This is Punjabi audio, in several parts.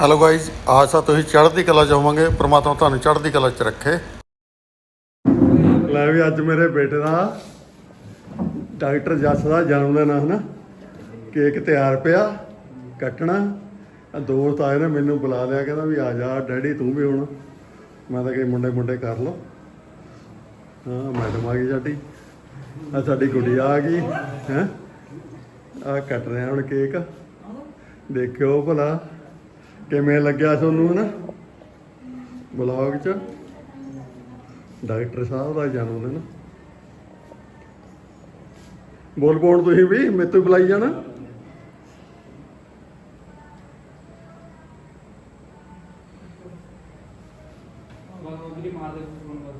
ਹੈਲੋ ਗਾਇਜ਼ ਆਸਾ ਤੁਸੀਂ ਚੜ੍ਹਦੀ ਕਲਾ ਚ ਹੋਵੋਗੇ, ਪ੍ਰਮਾਤਮਾ ਤੁਹਾਨੂੰ ਚੜ੍ਹਦੀ ਕਲਾ ਚ ਰੱਖੇ। ਲੈ ਵੀ ਅੱਜ ਮੇਰੇ ਬੇਟੇ ਦਾ ਡਾਕਟਰ ਜੱਸ ਦਾ ਜਨਮ ਦਿਨ ਆ, ਹਨਾ? ਕੇਕ ਤਿਆਰ ਪਿਆ, ਕੱਟਣਾ। ਆ ਦੋਸਤ ਆਏ ਨੇ, ਮੈਨੂੰ ਬੁਲਾ ਲਿਆ, ਕਹਿੰਦਾ ਵੀ ਆ ਜਾ, ਡੈਡੀ ਤੂੰ ਵੀ ਹੁਣ। ਮੈਂ ਤਾਂ ਕਿ ਮੁੰਡੇ ਮੁੰਡੇ ਕਰ ਲਓ। ਹਾਂ, ਮੈਡਮ ਆ ਗਈ ਸਾਡੀ। ਆ ਸਾਡੀ ਗੁੱਡੀ ਆ ਗਈ, ਹੈ? ਆ ਕੱਟ ਰਿਹਾ ਹੁਣ ਕੇਕ। ਦੇਖਿਓ ਭਲਾ। ਕਿਵੇਂ ਲੱਗਿਆ ਤੁਹਾਨੂੰ ਹਨਾ? ਬਲੌਗ ਚ? ਡਾਕਟਰ ਸਾਹਿਬ ਦਾ ਜਨਮ ਦਿਨ। ਬੋਲ ਬੋਲ ਤੁਸੀਂ ਵੀ ਮੇਰੇ ਤੋਂ ਬੁਲਾਈ ਜਾਣਾ।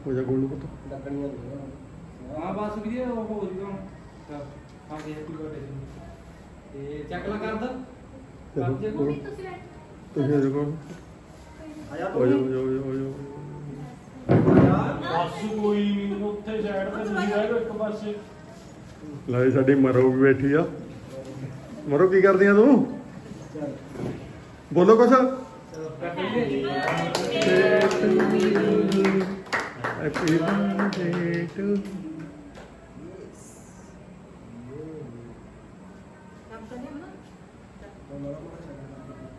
ਹੋ ਜਾ ਗੋਲੂ ਪੁੱਤ। ਲੱਗਣੀਆਂ ਹਾਂ ਬਸ ਵੀਰੇ ਉਹ ਹੋ ਜੂਗਾ ਹਾਂ ਕੇ ਹੈਪੀ ਬਰਥਡੇ ਤੇ। ਚੱਕ ਲਾ ਕਰਦਾ ਕਰ ਜੇ ਚਲੋ, ਕੋਈ। ਤੁਸੀਂ ਆ ਜਾਓ ਕੋਲ? ਆਇਆ ਹੋ ਜਾਓ ਹੋ ਜਾਓ ਹੋ ਜਾਓ ਬਸ ਕੋਈ ਉੱਥੇ ਸਾਈਡ ਤੇ ਤੁਸੀਂ ਰਹਿ ਜਾਓ ਇੱਕ ਪਾਸੇ। ਲੈ ਜੀ, ਸਾਡੀ ਮਰੋ ਵੀ ਬੈਠੀ ਆ। ਮਰੋ ਕੀ ਕਰਦੀ ਆ ਤੂੰ? ਬੋਲੋ ਕੁਛ। ਹੈਪੀ ਬਰਥਡੇ ਟੂ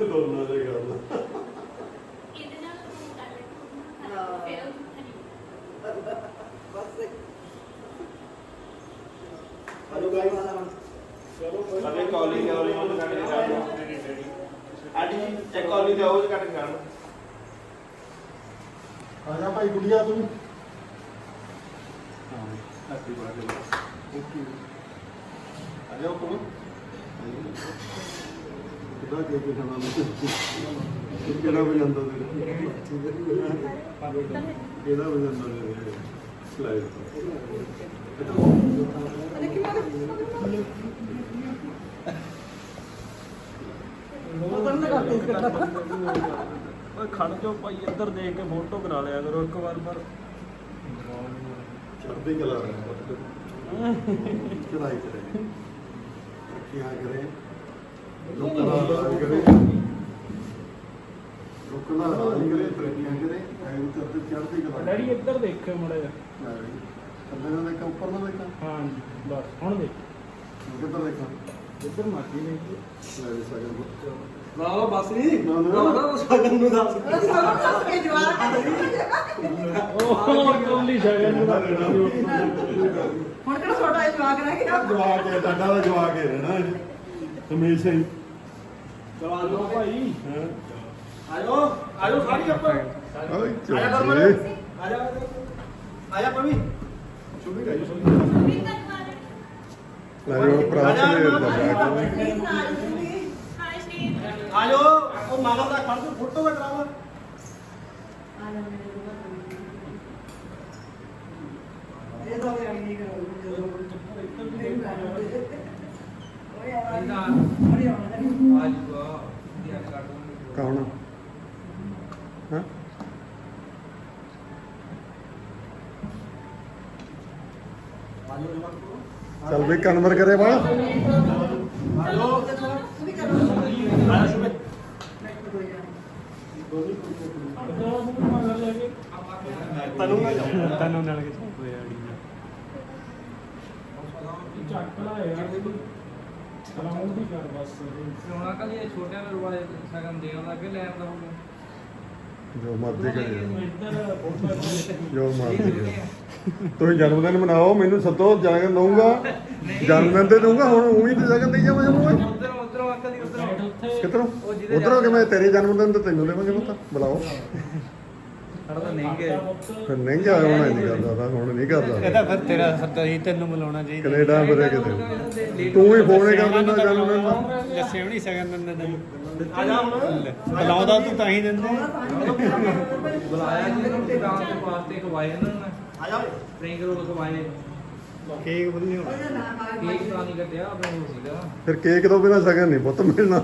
ਦੋਨਾਂ ਦੇ ਗੱਲ ਅਬੇ ਕਾਲੀ ਦੇ ਔਰ ਉਹ ਕੱਟ ਕੇ ਜਾਣਾ ਆਡੀ ਚੈੱਕ ਕਾਲੀ ਦੇ ਉਹ ਕੱਟ ਕੇ ਜਾਣਾ ਆ ਜਾ ਭਾਈ ਗੁੜੀਆ ਤੂੰ ਹੈਪੀ ਬਰਥਡੇ ਓਕੇ ਆ ਜਾ ਕੋਲ। ਕਿਹਦਾ ਕਿਹੜਾ ਵਜੰਦਾ ਵਜੰਦਾ ਸਲਾਈਡ ਓਏ ਖੜ ਜਾਓ ਭਾਈ ਇੱਧਰ ਦੇਖ ਕੇ ਫੋਟੋ ਕਰਾ ਲਿਆ ਕਰੋ ਇੱਕ ਵਾਰ ਪਰ। ਚੜ੍ਹਦੀ ਕਲਾ ਚੜਾਈ ਕਰੇ। ਰੱਖਿਆ ਕਰੇ। ਲੋਕਾਂ ਦਾ ਰਾਜ ਕਰੇ। ਲੋਕਾਂ ਦਾ ਰਾਜ ਕਰੇ ਤਰੱਕੀਆਂ ਕਰੇ ਐਂ ਤੇ ਚੜ੍ਹਦੀ ਕਲਾ ਡੈਡੀ ਇੱਧਰ ਦੇਖਿਓ ਮੜਾ ਜਾ ਥੱਲੇ ਨਾ ਦੇਖਾਂ ਉੱਪਰ ਨਾ ਦੇਖਾਂ? ਹਾਂ ਬਸ ਹੁਣ ਦੇਖ। ਕਿੱਧਰ ਦੇਖਾਂ? ਇੱਧਰ ਮਾਜੀ ਨਹੀਂ ਲੈ ਵੀ ਸਕਣ ਨਾ ਬਸ ਨਹੀਂ ਨਾ, ਨਾ। ਨਾ ਸਗਨ ਨੂੰ ਦੱਸ ਉਹ ਕੋਲੀ ਸ਼ਗਨ ਨੂੰ ਤਾਂ ਹੁਣ ਕਿਹੜਾ ਛੋਟਾ ਜਵਾਕ ਰਹਿ ਗਿਆ? ਜਵਾ ਕੇ ਟਾਡਾ ਦਾ ਜਵਾ ਕੇ ਰਹਿਣਾ ਹਮੇਸ਼ਾ ਹੀ ਚਲਾ ਲੋ ਭਾਈ। ਹਾਂ? ਆਜੋ ਆਜੋ ਸਾਰੀ ਆਪਾਂ। ਓਏ ਆਜਾ ਚੋਲੇ ਕਰਮਨ ਆਜਾ ਆਜਾ ਪਵੀ ਛੁੱਟੀ ਗਈ ਲੈ ਜੋ ਪ੍ਰਾਪਤ ਦੇ ਦਾ ਬੈਗ ਆਜੋ ਉਹ ਮਾਲਾ ਦਾ ਖੜ ਕੇ ਫੋਟੋ ਦਾ ਕਰਾਵਾ ਇਹ ਤਾਂ ਵੀ ਨਹੀਂ ਕਰੋ ਓਏ ਆ ਇਹਦਾ ਹਰੀ ਆਉਣਾ ਆਜੂਗਾ ਧਿਆਨ ਕਰ ਦੂੰਗਾ। ਕੌਣ? ਹਾਂ? ਆਜੋ ਜਵਾਕ ਚੱਲ ਵੀ ਕਨਵਰ ਕਰੇ ਬਾ ਤੈਨੂੰ ਨਾ ਤੈਨੂੰ ਨਾਲ ਕੇ ਚੱਪਦੇ ਆੜੀ ਚੱਕ ਲਾ ਯਾਰ ਸਲਾਮ ਵੀ ਕਰ ਬਸ ਸੋਨਾ ਕਾ ਇਹ ਛੋਟਿਆਂ ਨੂੰ ਰਵਾਏ ਸਗਨ ਦੇਣ ਲੱਗੇ ਲੈਣ ਦਾ ਹੋਊਗਾ ਜੋ ਮਰਜ਼ੀ ਕਰੇ ਜੋ ਮਰਜ਼ੀ ਕਰੇ ਤੁਸੀਂ ਜਨਮ ਦਿਨ ਮਨਾਓ, ਮੈਨੂੰ ਸੱਦੋ ਜਨਮ ਦਊਂਗਾ। ਜਨਮ ਦਿਨ ਤੇ ਦਊਂਗਾ, ਹੁਣ ਉਹੀ ਤੇ ਜਗਨ ਦੇਈ ਜਾਵਾਂ ਜਨੂੰ ਕਿੱਧਰੋਂ? ਉਧਰੋਂ ਕਿ ਮੈਂ ਤੇਰੇ ਜਨਮ ਦਿਨ ਤੇ ਤੈਨੂੰ ਦੇਵਾਂਗੇ ਪਤਾ? ਬੁਲਾਓ। ਸਾਡਾ ਤਾਂ ਨਹੀਂ ਗਿਆ। ਫਿਰ ਮਹਿੰਗਾ ਹੋਣਾ ਨਹੀਂ ਕਰਦਾ ਤਾਂ ਹੁਣ ਨਹੀਂ ਕਰਦਾ। ਇਹਦਾ ਫਿਰ ਤੇਰਾ ਸੱਦਾ ਹੀ ਤੈਨੂੰ ਮਿਲਾਉਣਾ ਚਾਹੀਦਾ। ਕੈਨੇਡਾ ਫਿਰੇ ਕਿਤੇ। ਤੂੰ ਹੀ ਫੋਨ ਕਰ ਦਿੰਦਾ ਚੱਲ ਮੈਨੂੰ ਲੱਸੇ ਵੀ ਨਹੀਂ ਸਕਣ ਦਿੰਦੇ ਤੈਨੂੰ। ਆ ਜਾ ਹੁਣ। ਬੁਲਾਉਂਦਾ ਤੂੰ ਤਾਂ ਹੀ ਦਿੰਦੇ। ਬੁਲਾਇਆ ਜੀ ਤੇ ਗਾਂ ਦੇ ਵਾਸਤੇ ਖਵਾਏ ਇਹਨਾਂ ਨੇ ਆ ਜਾ। Spring roll ਖਵਾਏ। ਕੇਕ ਵਧੀਆ ਉਹਦਾ ਨਾਮ ਆ ਕੇਕ ਤਾਂ ਨਹੀਂ ਕੱਟਿਆ ਆਪਣੇ ਉਹ ਸੀਗਾ। ਫਿਰ ਕੇਕ ਤੋਂ ਬਿਨਾ ਸਗਨ ਨਹੀਂ ਪੁੱਤ ਮਿਲਣਾ।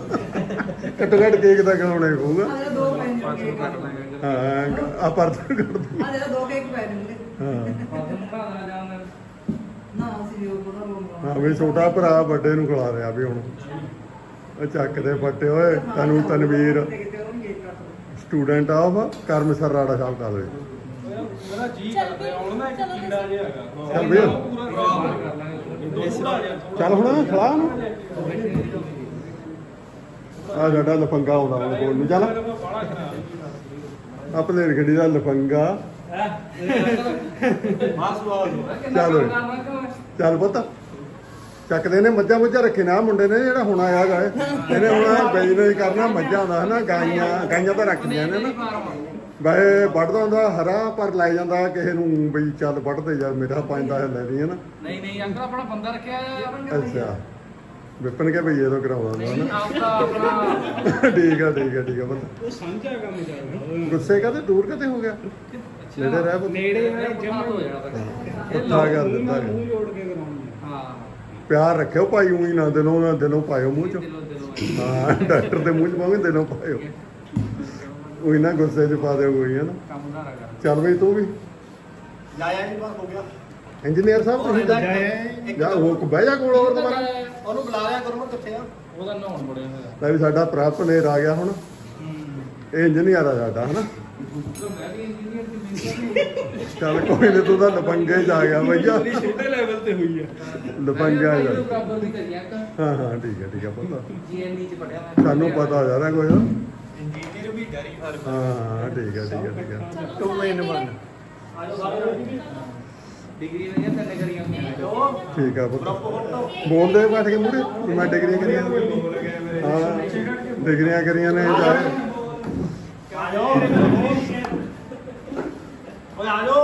ਘੱਟੋ ਘੱਟ ਕੇਕ ਤਾਂ ਖਿਲਾਉਣਾ ਹੀ ਪਊਗਾ। ਆ ਦੋ ਪੈਨ ਪਾਸ ਨੂੰ ਕੱਟ ਲਾਂਗੇ ਹਾਂ ਆ ਪਰਚਾ ਕਰ ਦੂੰ। ਆ ਜਿਹੜਾ ਦੋ ਕੇਕ ਪੈ ਦਿੰਦੇ ਹਾਂ। ਪਾਸ ਨੂੰ ਖਾ ਦੇਣਾ ਜਾਣਾ ਨਾ ਅਸੀਂ ਉਹ ਬੜਾ ਬੋਲਦਾ ਹਾਂ ਵੀ ਛੋਟਾ ਭਰਾ ਵੱਡੇ ਨੂੰ ਖਿਲਾ ਰਿਹਾ ਵੀ ਹੁਣ। ਉਹ ਚੱਕ ਦੇ ਫੱਟੇ ਓਏ ਤੈਨੂੰ Tanveer. Student of Karamsar Rara Sahib college ਮੇਰਾ ਜੀ ਕਰਦੇ ਆਉਣ ਜਿਹਾ ਹੈਗਾ। ਚੱਲ ਵੀਰ। ਕਰ ਲਾਂਗੇ ਚੱਲ ਹੁਣ ਖਲਾ ਨੂੰ ਆ ਸਾਡਾ ਲਫੰਗਾ ਆਉਂਦਾ ਹੁਣ ਕੋਲ ਨੂੰ। ਚੱਲ। ਬਾਲਾ ਖਰਾਬ ਆਪਣੇ ਗੱਡੀ ਦਾ ਲਫੰਗਾ। ਚੱਲ ਓਏ। ਚੱਲ ਪੁੱਤ। ਚੱਕਦੇ ਨੇ ਮੱਝਾਂ ਮੁੱਝਾਂ ਰੱਖੇ ਨਾ। ਮੁੰਡੇ ਨੇ ਜਿਹੜਾ ਹੁਣ ਆਇਆ ਗਾ ਇਹ। ਇਹਨੇ ਹੁਣ ਬਿਜ਼ਨਸ ਕਰਨਾ ਮੱਝਾਂ ਦਾ ਹਨਾ ਗਾਈਆਂ। ਗਾਈਆਂ ਤਾਂ ਰੱਖਦੀਆਂ ਨੇ ਨਾ। ਵੈਸੇ ਵੱਢਦਾ ਹੁੰਦਾ ਹਰਾ ਪਰ ਲੈ ਜਾਂਦਾ ਕਿਸੇ ਨੂੰ ਬਈ ਚੱਲ ਵੱਢਦੇ ਯਾਰ ਮੇਰਾ ਪੰਜਦਾ ਹੈ ਲੈ ਲਈ ਹਨਾ ਨਹੀਂ ਨਹੀਂ ਅੰਕਲ ਆਪਣਾ ਬੰਦਾ ਰੱਖਿਆ ਆ ਅੱਛਾ। ਵਿਪਨ ਕੇ ਭਈਏ ਤੋਂ ਕਰਾਉਂਦਾ ਹੁੰਦਾ ਨਹੀਂ ਆਪ ਤਾਂ ਆਪਣਾ ਹਨਾ ਠੀਕ ਆ ਠੀਕ ਆ ਠੀਕ ਆ ਬੰਦਾ। ਉਹ ਸਾਂਝਾ ਕੰਮ ਚੱਲਦਾ। ਗੁੱਸੇ ਕਦੇ ਦੂਰ ਕਦੇ ਹੋ ਗਿਆ? ਨੇੜੇ ਰਹਿ ਪੁੱਤ। ਨੇੜੇ ਹੈ ਜਮਾ। ਹੋ ਜਾਣਾ ਤੱਕ ਪੱਠਾ ਕਰ ਦਿੰਦਾ ਮੂੰਹ ਹੈ। ਜੋੜ ਕੇ ਕਰਾਉਣੀ ਹਾਂ। ਪਿਆਰ ਰੱਖਿਓ ਭਾਈ ਉਹੀ ਨਾ ਦਿਲੋਂ ਨਾ ਦਿਲੋਂ ਪਾਇਓ ਮੂੰਹ ਚ। ਹਾਂ ਡਾਕਟਰ ਦੇ ਮੂੰਹ ਚ ਪਾਉਂਗੇ ਦਿਲੋਂ ਪਾਇਓ। ਉਹੀ ਨਾ ਗੁੱਸੇ ਚ ਪਾ ਦਿਓ ਕੋਈ ਹੈ ਨਾ। ਕੰਮ ਚੱਲ ਬਈ ਤੂੰ ਵੀ। ਜਾਇਆ ਨਹੀਂ ਬਸ ਹੋ ਗਿਆ। ਇੰਜੀਨੀਅਰ ਸਾਹਿਬ ਤੁਸੀਂ ਤਾਂ ਜਾ ਉਹ ਬਹਿ ਜਾ ਕੋਲ ਹੋਰ ਦੁਬਾਰਾ ਉਹਨੂੰ ਬੁਲਾ ਲਿਆ ਕਰੋ ਕਿੱਥੇ ਆ। ਉਹਦਾ ਨਹਾਉਣ ਬੜਿਆ ਹੋਇਆ ਲੈ ਵੀ ਸਾਡਾ ਪ੍ਰਾਪਤ ਨੇਰ ਆ ਗਿਆ ਹੁਣ। ਇਹ ਇੰਜੀਨੀਅਰ ਆ ਸਾਡਾ ਹਨਾ? ਮੈਂ ਚੱਲ ਕੋਈ ਨਹੀਂ ਤੂੰ ਤਾਂ ਲਪੰਗੇ ਚ ਆ ਗਿਆ ਭਈਆ ਛੋਟੇ ਲੈਵਲ ਤੇ ਹੋਈ ਆ। ਲਪੰਗਾ ਜਾ ਹਾਂ ਹਾਂ ਠੀਕ ਹੈ ਠੀਕ ਹੈ ਪਤਾ। ਜੀਐਨਡੀ ਚ ਪੜਿਆ ਮੈਂ ਸਾਨੂੰ ਪਤਾ ਜਾ ਰਿਹਾ ਕੁਝ ਹਾਂ ਠੀਕ ਹੈ ਠੀਕ ਹੈ ਠੀਕ ਹੈ ਟੂ ਇਨ 1 ਆਜੋ ਸਾਰੇ ਡਿਗਰੀ ਨਹੀਂ ਤਿੰਨ ਕਰੀਆਂ ਹੋਈਆਂ ਠੀਕ ਆ ਪੁੱਤ। ਬੋਲਦੇ ਬੈਠ ਕੇ ਮੂਰੇ ਮੈਂ ਡਿਗਰੀਆਂ ਕਰੀਆਂ ਹਾਂ ਡਿਗਰੀਆਂ ਕਰੀਆਂ ਨੇ ਜਾ ਆਜੋ। ਓਏ ਆਜੋ।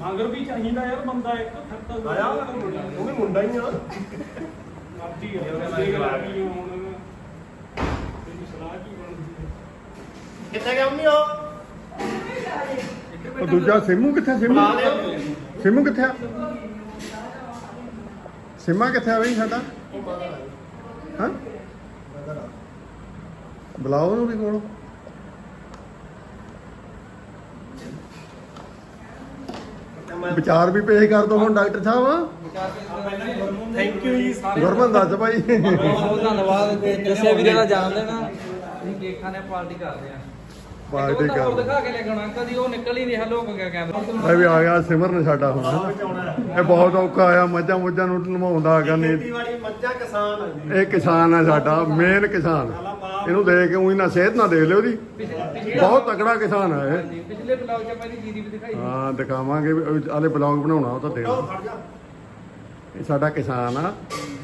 ਮਗਰ ਵੀ ਚਾਹੀਦਾ ਯਾਰ ਬੰਦਾ ਇੱਕ ਫਿਰ ਤਾਂ। ਆਇਆ ਉਹ ਵੀ ਮੁੰਡਾ ਹੀ ਆ। ਆ। ਸਲਾਹ ਕੀ ਕਿੱਥੇ ਗਿਆ ਮੰਮੀ ਉਹ? ਉਹ ਦੂਜਾ ਸਿੰਮੂ ਕਿੱਥੇ ਸਿੰਮੂ? ਬੁਲਾ ਲਿਆ ਸਿੰਮੂ ਕਿੱਥੇ ਆ? ਸਿੰਮਾ ਕਿੱਥੇ ਆ ਬਈ ਸਾਡਾ? ਹਾਂ? ਬੁਲਾਓ ਉਹਨੂੰ ਵੀ ਕੋਲ। ਵਿਚਾਰ ਵੀ ਪੇਸ਼ ਕਰ ਦੋ ਹੁਣ ਡਾਕਟਰ ਸਾਹਿਬ। ਥੈਂਕ ਯੂ ਜੀ ਗੁਰਮਨ ਦੱਸ ਭਾਈ ਬਹੁਤ ਧੰਨਵਾਦ। ਦੱਸਿਆ ਵੀਰੇ ਦਾ ਜਾਣ ਦੇਣਾ ਅਸੀਂ ਕੇਕ ਖਾਣੇ ਪਾਰਟੀ ਕਰਦੇ ਆ। ਪਾਰਟੀ ਕਰ ਦਿਖਾ ਕੇ ਲੈ ਆਉਣਾ ਕਦੀ ਉਹ ਨਿਕਲ ਹੀ ਨਹੀਂ ਹਲੋ ਗਿਆ ਕੈਮਰਾ ਇਹ ਵੀ ਆ ਗਿਆ ਸਿਮਰਨ ਸਾਡਾ ਹੁਣ। ਇਹ ਬਹੁਤ ਔਖਾ ਆਇਆ ਮੱਝਾਂ ਮੁੱਝਾਂ ਨੂੰ ਨਮਾਉਂਦਾ ਹੈਗਾ ਨਹੀਂ। ਖੇਤੀਬਾੜੀ ਮੱਝਾਂ ਕਿਸਾਨ ਆ ਜੀ। ਇਹ ਕਿਸਾਨ ਹੈ ਸਾਡਾ ਮੇਨ ਕਿਸਾਨ। ਇਹਨੂੰ ਦੇਖ ਕੇ ਉਹੀ ਨਾ ਸਿਹਤ ਨਾ ਦੇਖ ਲਿਓ ਉਹਦੀ ਬਹੁਤ ਤਕੜਾ ਕਿਸਾਨ ਹੈ ਇਹ। ਪਿਛਲੇ ਬਲੌਗ 'ਚ ਆਪਾਂ ਇਹਦੀ ਜੀਰੀ ਵੀ ਦਿਖਾਈ। ਹਾਂ ਦਿਖਾਵਾਂਗੇ ਵੀ ਆਲੇ ਬਲੌਗ ਬਣਾਉਣਾ ਉਹ ਤਾਂ ਦੇਖ ਜਾ। ਇਹ ਸਾਡਾ ਕਿਸਾਨ ਆ।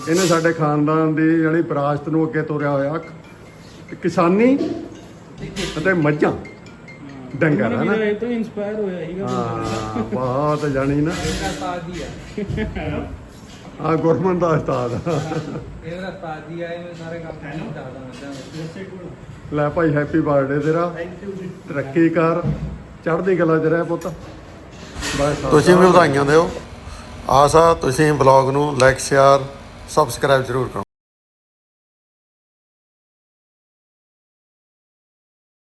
ਇਹਨੇ ਸਾਡੇ ਖਾਨਦਾਨ ਦੀ ਜਿਹੜੀ ਵਿਰਾਸਤ ਨੂੰ ਅੱਗੇ ਤੋਰਿਆ ਹੋਇਆ। ਕਿਸਾਨੀ ਅਤੇ ਮੱਝਾਂ। ਡੰਗਰ ਹੈ ਨਾ। ਇਹ ਤੋਂ ਇਨਸਪਾਇਰ ਹੋਇਆ ਸੀਗਾ। ਹਾਂ ਬਹੁਤ ਜਾਣੀ ਨਾ। ਇਹਦਾ ਉਸਤਾਦ ਜੀ ਆ। ਆ ਗੁਰਮਨ ਦਾ ਉਸਤਾਦ। ਆ। ਇਹਦਾ ਉਸਤਾਦ ਆਏ ਮੈਂ ਸਾਰੇ ਕੰਮ ਕਰਦਾ ਮੈਂ ਲੈ ਭਾਈ ਹੈਪੀ ਬਰਥਡੇ ਤੇਰਾ। Thank you ji. ਤਰੱਕੀ ਕਰ। ਚੜ੍ਹਦੀ ਕਲਾ ਚ ਰਹਿ ਪੁੱਤ। ਬਸ ਤੁਸੀਂ ਵੀ ਵਧਾਈਆਂ ਦਿਓ। ਆਸਾ ਤੁਸੀਂ ਬਲੌਗ ਨੂੰ ਲਾਈਕ ਸ਼ੇਅਰ ਸਬਸਕ੍ਰਾਈਬ ਜ਼ਰੂਰ ਕਰੋ।